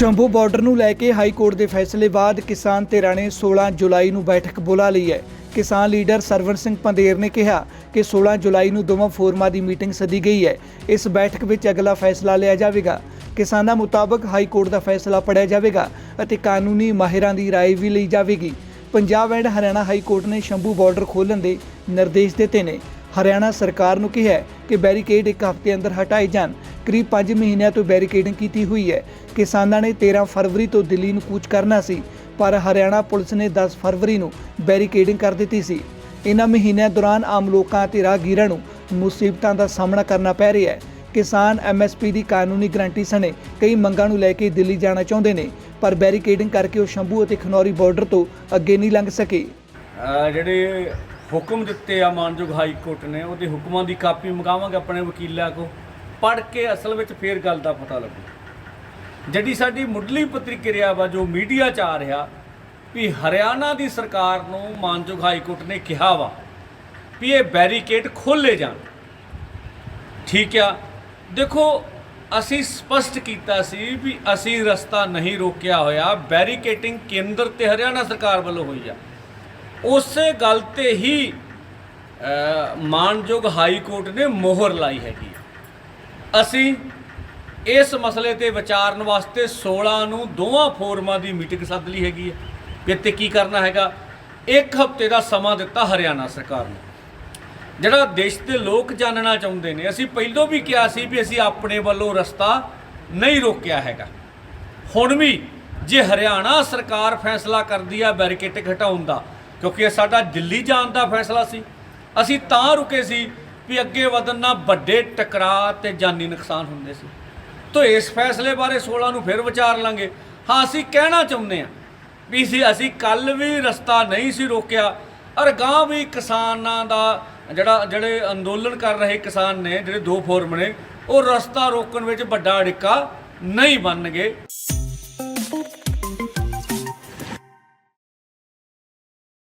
Shambhu border ਨੂੰ ਲੈ ਕੇ high court ਦੇ ਫੈਸਲੇ ਬਾਅਦ ਕਿਸਾਨ ਧਿਰਾਂ ਨੇ 16 ਜੁਲਾਈ ਨੂੰ ਬੈਠਕ ਬੁਲਾ ਲਈ ਹੈ ਕਿਸਾਨ ਲੀਡਰ ਸਰਵਣ ਸਿੰਘ ਪੰਦੇਰ ਨੇ ਕਿਹਾ ਕਿ 16 ਜੁਲਾਈ ਨੂੰ ਦੋਵਾਂ ਫੋਰਮਾਂ ਦੀ ਮੀਟਿੰਗ ਸੱਦੀ ਗਈ ਹੈ ਇਸ ਬੈਠਕ ਵਿੱਚ ਅਗਲਾ ਫੈਸਲਾ ਲਿਆ ਜਾਵੇਗਾ ਕਿਸਾਨਾਂ ਮੁਤਾਬਕ ਹਾਈ ਕੋਰਟ ਦਾ ਫੈਸਲਾ ਪੜਿਆ ਜਾਵੇਗਾ ਅਤੇ ਕਾਨੂੰਨੀ ਮਾਹਿਰਾਂ ਦੀ رائے ਵੀ ਲਈ ਜਾਵੇਗੀ Punjab and Haryana high court ਨੇ ਸ਼ੰਭੂ ਬਾਰਡਰ ਖੋਲ੍ਹਣ ਦੇ ਨਿਰਦੇਸ਼ ਦਿੱਤੇ ਨੇ ਹਰਿਆਣਾ ਸਰਕਾਰ ਨੂੰ ਕਿਹਾ ਹੈ ਕਿ ਬੈਰੀਕੇਡ ਇੱਕ ਹਫ਼ਤੇ ਅੰਦਰ ਹਟਾਏ ਜਾਣ ਕਰੀਬ 5 ਮਹੀਨਿਆਂ ਤੋਂ ਬੈਰੀਕੇਡਿੰਗ ਕੀਤੀ ਹੋਈ ਹੈ। ਕਿਸਾਨਾਂ ਨੇ 13 ਫਰਵਰੀ ਤੋਂ ਦਿੱਲੀ ਨੂੰ ਕੂਚ ਕਰਨਾ ਸੀ, ਪਰ ਹਰਿਆਣਾ ਪੁਲਿਸ ਨੇ 10 ਫਰਵਰੀ ਨੂੰ ਬੈਰੀਕੇਡਿੰਗ ਕਰ ਦਿੱਤੀ ਸੀ। ਇਨ੍ਹਾਂ ਮਹੀਨਿਆਂ ਦੌਰਾਨ ਆਮ ਲੋਕਾਂ ਅਤੇ ਰਾਹਗੀਰਾਂ ਨੂੰ ਮੁਸੀਬਤਾਂ ਦਾ ਸਾਹਮਣਾ ਕਰਨਾ ਪੈ ਰਿਹਾ ਹੈ। ਕਿਸਾਨ ਐਮਐਸਪੀ ਦੀ ਕਾਨੂੰਨੀ ਗਰੰਟੀ ਸਣੇ ਕਈ ਮੰਗਾਂ ਨੂੰ ਲੈ ਕੇ ਦਿੱਲੀ ਜਾਣਾ ਚਾਹੁੰਦੇ ਨੇ, ਪਰ ਬੈਰੀਕੇਡਿੰਗ ਕਰਕੇ ਉਹ ਸ਼ੰਭੂ ਅਤੇ ਖਨੌਰੀ ਬਾਰਡਰ ਤੋਂ ਅੱਗੇ ਨਹੀਂ ਲੰਘ ਸਕੇ। ਜਿਹੜੇ ਹੁਕਮ ਦਿੱਤੇ ਆ ਮਾਨਯੋਗ ਹਾਈ ਕੋਰਟ ਨੇ, ਉਹਦੇ ਹੁਕਮਾਂ ਦੀ ਕਾਪੀ ਮੰਗਾਵਾਂਗੇ ਆਪਣੇ ਵਕੀਲਾਂ ਕੋ ਪੜ੍ਹ ਕੇ ਅਸਲ ਵਿੱਚ ਫੇਰ ਗੱਲ ਦਾ ਪਤਾ ਲੱਗੂ। ਜਿਹੜੀ ਸਾਡੀ ਮੁੱਢਲੀ ਪ੍ਰਤੀਕਿਰਿਆ ਵਾ, ਜੋ ਮੀਡੀਆ 'ਚ ਆ ਰਿਹਾ, ਵੀ ਹਰਿਆਣਾ ਦੀ ਸਰਕਾਰ ਨੂੰ ਮਾਨਯੋਗ ਹਾਈ ਕੋਰਟ ਨੇ ਕਿਹਾ ਵਾ ਵੀ ਇਹ ਬੈਰੀਕੇਡ ਖੋਲੇ ਜਾਣ। ਠੀਕ ਆ? ਦੇਖੋ, ਅਸੀਂ ਸਪਸ਼ਟ ਕੀਤਾ ਸੀ ਵੀ ਅਸੀਂ ਰਸਤਾ ਨਹੀਂ ਰੋਕਿਆ ਹੋਇਆ, ਬੈਰੀਕੇਟਿੰਗ ਕੇਂਦਰ ਤੇ ਹਰਿਆਣਾ ਸਰਕਾਰ ਵੱਲੋਂ ਹੋਈ ਆ। ਉਸੇ ਗੱਲ ਤੇ ਹੀ ਮਾਨਯੋਗ ਹਾਈ ਕੋਰਟ ਨੇ ਮੋਹਰ ਲਾਈ ਹੈਗੀ। ਅਸੀਂ ਇਸ ਮਸਲੇ ਤੇ ਵਿਚਾਰਨ ਵਾਸਤੇ 16 ਨੂੰ ਦੋਵਾਂ ਫੋਰਮਾਂ ਦੀ ਮੀਟਿੰਗ ਸੱਦ ਲਈ ਹੈਗੀ ਹੈ। ਵੀ ਇੱਥੇ ਕੀ ਕਰਨਾ ਹੈਗਾ? ਇੱਕ ਹਫ਼ਤੇ ਦਾ ਸਮਾਂ ਦਿੱਤਾ ਹਰਿਆਣਾ ਸਰਕਾਰ ਨੂੰ। ਜਿਹੜਾ ਦੇਸ਼ ਦੇ ਲੋਕ ਜਾਣਨਾ ਚਾਹੁੰਦੇ ਨੇ, ਅਸੀਂ ਪਹਿਲਾਂ ਵੀ ਕਿਹਾ ਸੀ ਵੀ ਅਸੀਂ ਆਪਣੇ ਵੱਲੋਂ ਰਸਤਾ ਨਹੀਂ ਰੋਕਿਆ ਹੈਗਾ। ਹੁਣ ਵੀ ਜੇ ਹਰਿਆਣਾ ਸਰਕਾਰ ਫੈਸਲਾ ਕਰਦੀ ਆ ਬੈਰੀਕੇਟਿੰਗ ਹਟਾਉਣ ਦਾ, ਕਿਉਂਕਿ ਇਹ ਸਾਡਾ ਦਿੱਲੀ ਜਾਣ ਦਾ ਫੈਸਲਾ ਸੀ, ਅਸੀਂ ਤਾਂ ਰੁਕੇ ਸੀ ਵੀ ਅੱਗੇ ਵਧਣ ਨਾਲ ਵੱਡੇ ਟਕਰਾਅ ਤੇ ਜਾਨੀ ਨੁਕਸਾਨ ਹੁੰਦੇ ਸੀ। ਤੋ ਇਸ ਫੈਸਲੇ ਬਾਰੇ 16 ਨੂੰ ਫਿਰ ਵਿਚਾਰ ਲਾਂਗੇ। ਹਾਂ, ਅਸੀਂ ਕਹਿਣਾ ਚਾਹੁੰਦੇ ਹਾਂ ਵੀ ਸੀ ਅਸੀਂ ਕੱਲ ਵੀ ਰਸਤਾ ਨਹੀਂ ਸੀ ਰੋਕਿਆ। ਔਰ ਗਾਂ ਵੀ ਕਿਸਾਨਾਂ ਦਾ ਜਿਹੜਾ, ਜਿਹੜੇ ਅੰਦੋਲਨ ਕਰ ਰਹੇ ਕਿਸਾਨ ਨੇ, ਜਿਹੜੇ ਦੋ ਫੋਰਮ ਨੇ, ਉਹ ਰਸਤਾ ਰੋਕਣ ਵਿੱਚ ਵੱਡਾ ਅੜਿੱਕਾ ਨਹੀਂ ਬਣਨਗੇ।